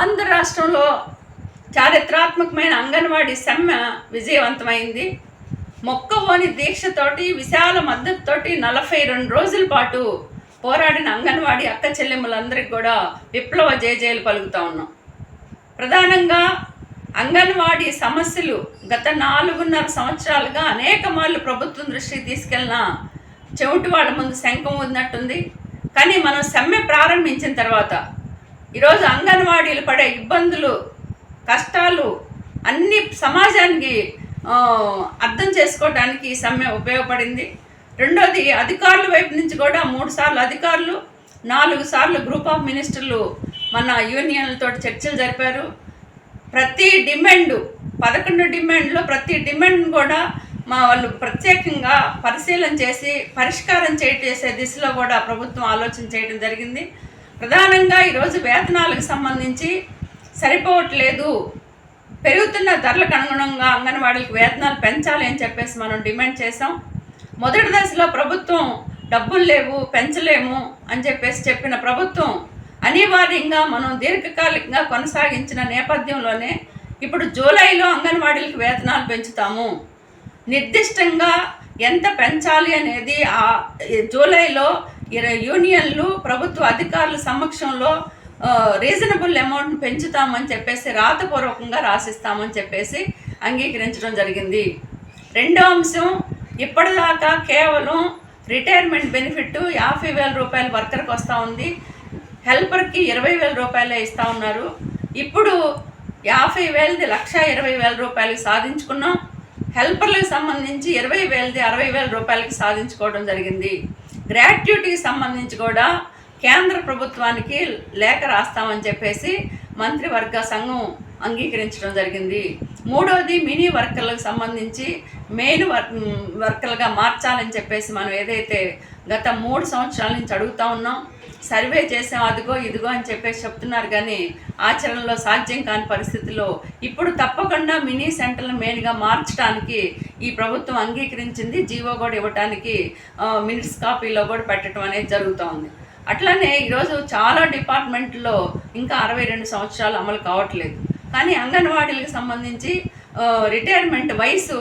ఆంధ్ర రాష్ట్రంలో చారిత్రాత్మకమైన అంగన్వాడీ సమ్మె విజయవంతమైంది. మొక్కవోని దీక్షతోటి విశాల మద్దతుతోటి నలభై రెండు రోజుల పాటు పోరాడిన అంగన్వాడీ అక్క చెల్లెమ్మలందరికీ కూడా విప్లవ జయజయలు పలుకుతా ఉన్నాం. ప్రధానంగా అంగన్వాడీ సమస్యలు గత నాలుగున్నర సంవత్సరాలుగా అనేక మార్లు ప్రభుత్వం దృష్టికి తీసుకెళ్ళిన చెవిటి వాళ్ళ ముందు శంఖం ఉన్నట్టుంది కానీ మనం సమ్మె ప్రారంభించిన తర్వాత ఈరోజు అంగన్వాడీలు పడే ఇబ్బందులు కష్టాలు అన్ని సమాజానికి అర్థం చేసుకోవడానికి ఈ సమ్మె ఉపయోగపడింది. రెండోది అధికారుల వైపు నుంచి కూడా మూడు సార్లు అధికారులు నాలుగు సార్లు గ్రూప్ ఆఫ్ మినిస్టర్లు మన యూనియన్లతో చర్చలు జరిపారు. ప్రతి డిమాండ్ పదకొండు డిమాండ్లో ప్రతి డిమాండ్ కూడా మా వాళ్ళు ప్రత్యేకంగా పరిశీలన చేసి పరిష్కారం చేసే దిశలో కూడా ప్రభుత్వం ఆలోచన చేయడం జరిగింది. ప్రధానంగా ఈరోజు వేతనాలకు సంబంధించి సరిపోవట్లేదు. పెరుగుతున్న ధరలకు అనుగుణంగా అంగన్వాడీలకు వేతనాలు పెంచాలి అని చెప్పేసి మనం డిమాండ్ చేసాం మొదటి దశలో ప్రభుత్వం డబ్బులు లేవు పెంచలేము అని చెప్పేసి చెప్పిన ప్రభుత్వం అనివార్యంగా మనం దీర్ఘకాలికంగా కొనసాగించిన నేపథ్యంలోనే ఇప్పుడు జూలైలో అంగన్వాడీలకు వేతనాలు పెంచుతాము. నిర్దిష్టంగా ఎంత పెంచాలి అనేది ఆ జూలైలో యూనియన్లు ప్రభుత్వ అధికారుల సమక్షంలో రీజనబుల్ అమౌంట్ పెంచుతామని చెప్పేసి రాతపూర్వకంగా రాసిస్తామని చెప్పేసి అంగీకరించడం జరిగింది. రెండో అంశం ఇప్పటిదాకా కేవలం రిటైర్మెంట్ బెనిఫిట్ యాభై వేల రూపాయలు వర్కర్కి వస్తూ ఉంది. హెల్పర్కి ఇరవై వేల రూపాయలే ఇస్తూ ఉన్నారు. ఇప్పుడు యాభై వేలది లక్ష ఇరవై వేల రూపాయలకి సాధించుకున్నాం. హెల్పర్లకు సంబంధించి ఇరవై వేలది అరవై వేల రూపాయలకి సాధించుకోవడం జరిగింది. గ్రాట్యుటీకి సంబంధించి కూడా కేంద్ర ప్రభుత్వానికి లేఖ రాస్తామని చెప్పేసి మంత్రివర్గ సంఘం అంగీకరించడం జరిగింది. మూడవది మినీ వర్కర్లకు సంబంధించి మెయిన్ వర్క్ వర్కర్లుగా మార్చాలని చెప్పేసి మనం ఏదైతే గత మూడు సంవత్సరాల నుంచి అడుగుతా ఉన్నాం సర్వే చేసాం అదిగో ఇదిగో అని చెప్పేసి చెప్తున్నారు కానీ ఆచరణలో సాధ్యం కాని పరిస్థితిలో ఇప్పుడు తప్పకుండా మినీ సెంటర్లు మెయిన్గా మార్చడానికి ఈ ప్రభుత్వం అంగీకరించింది జీవో కూడా ఇవ్వడానికి మినిట్స్ కాపీలో కూడా పెట్టడం అనేది జరుగుతూ ఉంది. అట్లనే ఈరోజు చాలా డిపార్ట్మెంట్లో ఇంకా అరవై రెండు సంవత్సరాలు అమలు కావట్లేదు. కానీ అంగన్వాడీలకు సంబంధించి రిటైర్మెంట్ వయసు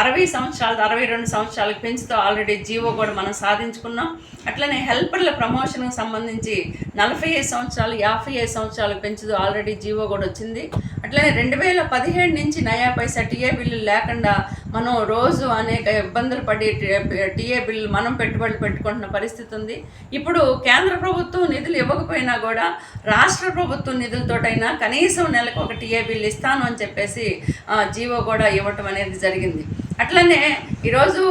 అరవై సంవత్సరాలు అరవై రెండు సంవత్సరాలకు పెంచుతూ ఆల్రెడీ జీవో కూడా మనం సాధించుకున్నాం. అట్లనే హెల్పర్ల ప్రమోషన్కి సంబంధించి నలభై ఐదు సంవత్సరాలు యాభై ఐదు సంవత్సరాలకు పెంచుతూ ఆల్రెడీ జీవో కూడా వచ్చింది. అట్లనే రెండు వేల పదిహేడు నుంచి నయా పైసా టీఏ బిల్లు లేకుండా మనం రోజు అనేక ఇబ్బందులు పడి టీఏ బిల్లు మనం పెట్టుబడులు పెట్టుకుంటున్న పరిస్థితి ఉంది. ఇప్పుడు కేంద్ర ప్రభుత్వం నిధులు ఇవ్వకపోయినా కూడా రాష్ట్ర ప్రభుత్వం నిధులతోటైనా కనీసం నెలకు ఒక టీఏ బిల్లు ఇస్తాను అని చెప్పేసి జీవో కూడా ఇవ్వటం అనేది జరిగింది. అట్లనే ఈరోజు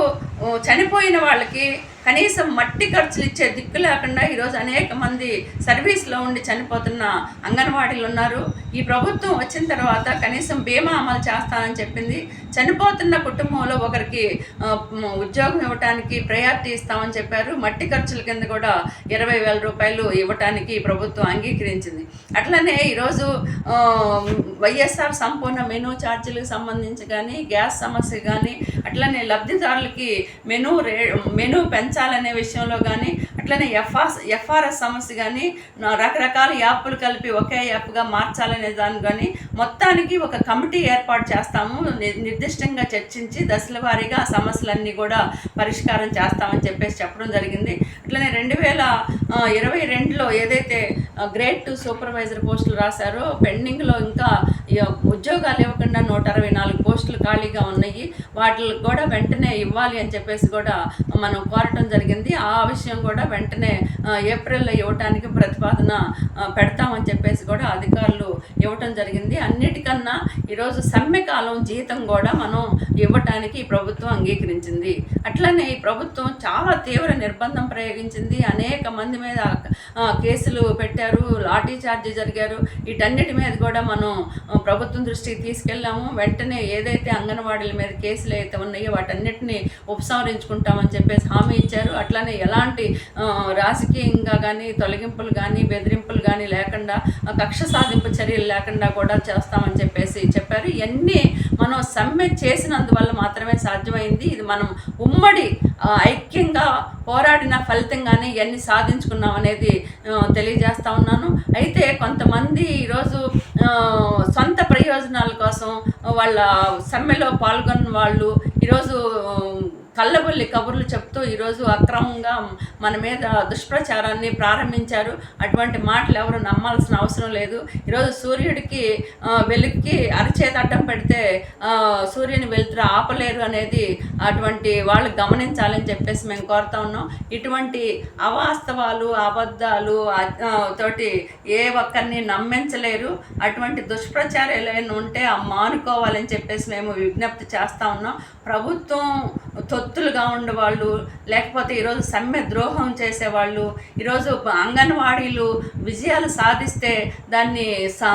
చనిపోయిన వాళ్ళకి కనీసం మట్టి ఖర్చులు ఇచ్చే దిక్కు లేకుండా ఈరోజు అనేక మంది సర్వీస్లో ఉండి చనిపోతున్న అంగన్వాడీలు ఉన్నారు ఈ ప్రభుత్వం వచ్చిన తర్వాత కనీసం బీమా అమలు చేస్తానని చెప్పింది. చనిపోతున్న కుటుంబంలో ఒకరికి ఉద్యోగం ఇవ్వటానికి ప్రయారిటీ ఇస్తామని చెప్పారు. మట్టి ఖర్చుల కింద కూడా ఇరవై వేల రూపాయలు ఇవ్వటానికి ప్రభుత్వం అంగీకరించింది. అట్లనే ఈరోజు వైఎస్ఆర్ సంపూర్ణ మెనూ ఛార్జీలకు సంబంధించి కానీ గ్యాస్ సమస్య కానీ అట్లనే లబ్ధిదారులకి మెనూ రే మెనూ పెంచాలనే విషయంలో కానీ అట్లనే ఎఫ్ఆర్ ఎఫ్ఆర్ఎస్ సమస్య కానీ రకరకాల యాప్లు కలిపి ఒకే యాప్గా మార్చాలనే దాని కానీ మొత్తానికి ఒక కమిటీ ఏర్పాటు చేస్తాము. ని- నిర్దిష్టంగా చర్చించి దశల వారీగా ఆ సమస్యలన్నీ కూడా పరిష్కారం చేస్తామని చెప్పేసి చెప్పడం జరిగింది. అట్లనే రెండు వేల ఇరవై రెండులో ఏదైతే గ్రేడ్ టూ సూపర్వైజర్ పోస్టులు రాశారో పెండింగ్లో ఇంకా ఉద్యోగాలు ఇవ్వకుండా నూట అరవై నాలుగు పోస్టులు ఖాళీగా ఉన్నాయి. వాటికి కూడా వెంటనే ఇవ్వాలి అని చెప్పేసి కూడా మనం కోరటం జరిగింది. ఆ విషయం కూడా వెంటనే ఏప్రిల్లో ఇవ్వటానికి ప్రతిపాదన పెడతామని చెప్పేసి కూడా అధికారులు ఇవ్వటం జరిగింది. అన్నిటికన్నా ఈరోజు సమ్మె కాలం జీతం కూడా మనం ఇవ్వటానికి ఈ ప్రభుత్వం అంగీకరించింది. అట్లనే ఈ ప్రభుత్వం చాలా తీవ్ర నిర్బంధం ప్రయోగించింది. అనేక మంది మీద కేసులు పెట్టారు లాఠీ చార్జీ జరిగారు. వీటన్నిటి మీద కూడా మనం ప్రభుత్వం దృష్టికి తీసుకెళ్ళాము. వెంటనే ఏదైతే అంగన్వాడీల మీద కేసులు అయితే ఉన్నాయో వాటన్నిటిని ఉపసంహరించుకుంటామని చెప్పేసి హామీ ఇచ్చారు. అట్లానే ఎలాంటి రాజకీయంగా కానీ తొలగింపులు కానీ బెదిరింపులు కానీ లేకుండా కక్ష సాధింపు చర్యలు లేకుండా కూడా చేస్తామని చెప్పేసి చెప్పారు. ఇవన్నీ మనం సమ్మె చేసినందువల్ల మాత్రమే సాధ్యమైంది. ఇది మనం ఉమ్మడి ఐక్యంగా పోరాడిన ఫలితంగానే ఇవన్నీ సాధించుకున్నాం అనేది తెలియజేస్తా ఉన్నాను. అయితే కొంతమంది ఈరోజు సొంత ప్రయోజనాల కోసం వాళ్ళ సమ్మెలో పాల్గొన్న వాళ్ళు ఈరోజు కళ్ళబొల్లి కబుర్లు చెప్తూ ఈరోజు అక్రమంగా మన మీద దుష్ప్రచారాన్ని ప్రారంభించారు. అటువంటి మాటలు ఎవరు నమ్మాల్సిన అవసరం లేదు. ఈరోజు సూర్యుడికి ఆ, వెలుగుకి అరచేత అడ్డం పెడితే సూర్యుని వెలుతురు ఆపలేరు అనేది అటువంటి వాళ్ళు గమనించాలని చెప్పేసి మేము కోరుతా ఉన్నాం. ఇటువంటి అవాస్తవాలు అబద్ధాలు తోటి ఏ ఒక్కరిని నమ్మించలేరు. అటువంటి దుష్ప్రచారాలు ఏమైనా ఉంటే మానుకోవాలని చెప్పేసి మేము విజ్ఞప్తి చేస్తా ఉన్నాం. ప్రభుత్వం తొత్తులుగా ఉండేవాళ్ళు లేకపోతే ఈరోజు సమ్మె ద్రోహం చేసేవాళ్ళు ఈరోజు అంగన్వాడీలు విజయాలు సాధిస్తే దాన్ని సా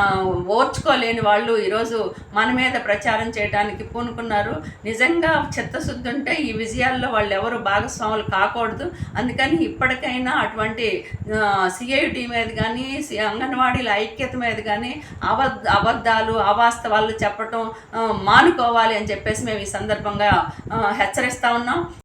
ఓర్చుకోలేని వాళ్ళు ఈరోజు మన మీద ప్రచారం చేయడానికి పూనుకున్నారు. నిజంగా చిత్తశుద్ధి ఉంటే ఈ విజయాల్లో వాళ్ళు ఎవరు భాగస్వాములు కాకూడదు. అందుకని ఇప్పటికైనా అటువంటి సిఐటి మీద కానీ అంగన్వాడీల ఐక్యత మీద కానీ అబద్ధ అబద్ధాలు అవాస్తవాలు చెప్పటం మానుకోవాలి అని చెప్పేసి మేము ఈ సందర్భంగా హెచ్చరిస్తాం హెచ్చరిస్తా ఉన్నాం